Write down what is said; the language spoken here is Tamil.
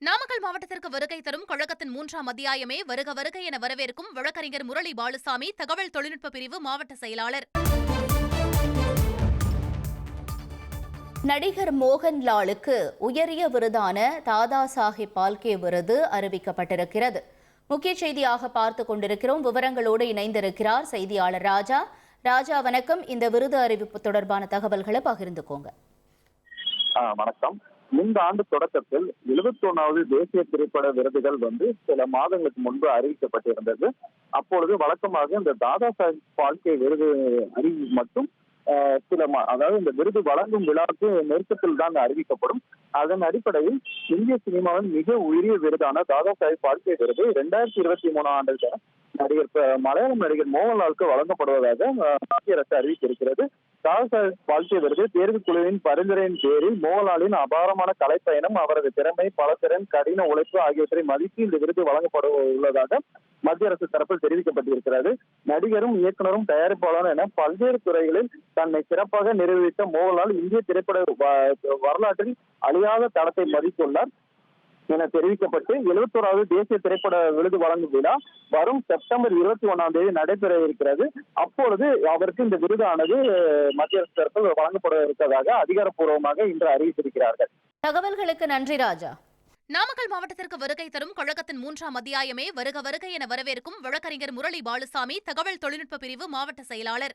நாமக்கல் மாவட்டத்திற்கு வருகை தரும் கழகத்தின் மூன்றாம் அத்தியாயமே வருக வருக என வரவேற்கும் வழக்கறிஞர் முரளி பாலுசாமி தகவல் தொழில்நுட்ப பிரிவு மாவட்ட செயலாளர். நடிகர் மோகன்லாலுக்கு உயரிய விருதான தாதா சாஹிப் பால்கே விருது அறிவிக்கப்பட்டிருக்கிறது. முக்கிய செய்தியாக பார்த்து கொண்டிருக்கிறோம். விவரங்களோடு இணைந்திருக்கிறார் செய்தியாளர் ராஜா. ராஜா வணக்கம். இந்த விருது அறிவிப்பு தொடர்பான தகவல்களை பகிர்ந்துக்கோங்க. வணக்கம். இந்த ஆண்டு தொடக்கத்தில் 71வது தேசிய திரைப்பட விருதுகள் வந்து சில மாதங்களுக்கு முன்பு அறிவிக்கப்பட்டிருந்தது. அப்பொழுது வழக்கமாக இந்த தாதா சாஹிப் பால்கே விருது அறிவு மட்டும் சில மா- அதாவது இந்த விருது வழங்கும் விழாவுக்கு நெருக்கத்தில் தான் அறிவிக்கப்படும். அதன் அடிப்படையில் இந்திய சினிமாவின் மிக உயரிய விருதான தாதா சாஹிப் பால்கே விருது இரண்டாயிரத்தி இருபத்தி மூணாம் ஆண்டுக்கு நடிகர் மலையாளம் மலையாள நடிகர் மோகன்லாலுக்கு வழங்கப்படுவதாக மத்திய அரசு அறிவித்திருக்கிறது. தாச சாஹிப் பால்கே விருது தேர்வு குழுவின் பரிந்துரையின் பேரில் மோகன்லாலின் அபாரமான கலைப்பயணம் அவரது திறமை பலத்திறன் கடின உழைப்பு ஆகியவற்றை மதித்து இந்த விருது வழங்கப்பட உள்ளதாக மத்திய அரசு தரப்பில் தெரிவிக்கப்பட்டிருக்கிறது. நடிகரும் இயக்குனரும் தயாரிப்பாளரும் என பல்வேறு துறைகளில் தன்னை சிறப்பாக நிரூபித்த மோகன்லால் இந்திய திரைப்பட வ- வரலாற்றில் அழியாத தடத்தை மதித்துள்ளார். என தெரிவிக்கப்பட்டு எழுபத்தோராவது தேசிய திரைப்பட விருது வழங்கும் விழா வரும் செப்டம்பர் இருபத்தி ஒண்ணாம் தேதி நடைபெற இருக்கிறது. அப்பொழுது அவருக்கு இந்த விருதானது மத்திய அரசு தரப்பில் வழங்கப்பட இருப்பதாக அதிகாரப்பூர்வமாக இன்று அறிவித்திருக்கிறார்கள். தகவல்களுக்கு நன்றி ராஜா. நாமக்கல் மாவட்டத்திற்கு வருகை தரும் கழகத்தின் மூன்றாம் அத்தியாயமே வருக வருக என வரவேற்கும் வழக்கறிஞர் முரளி பாலுசாமி தகவல் தொழில்நுட்ப பிரிவு மாவட்ட செயலாளர்.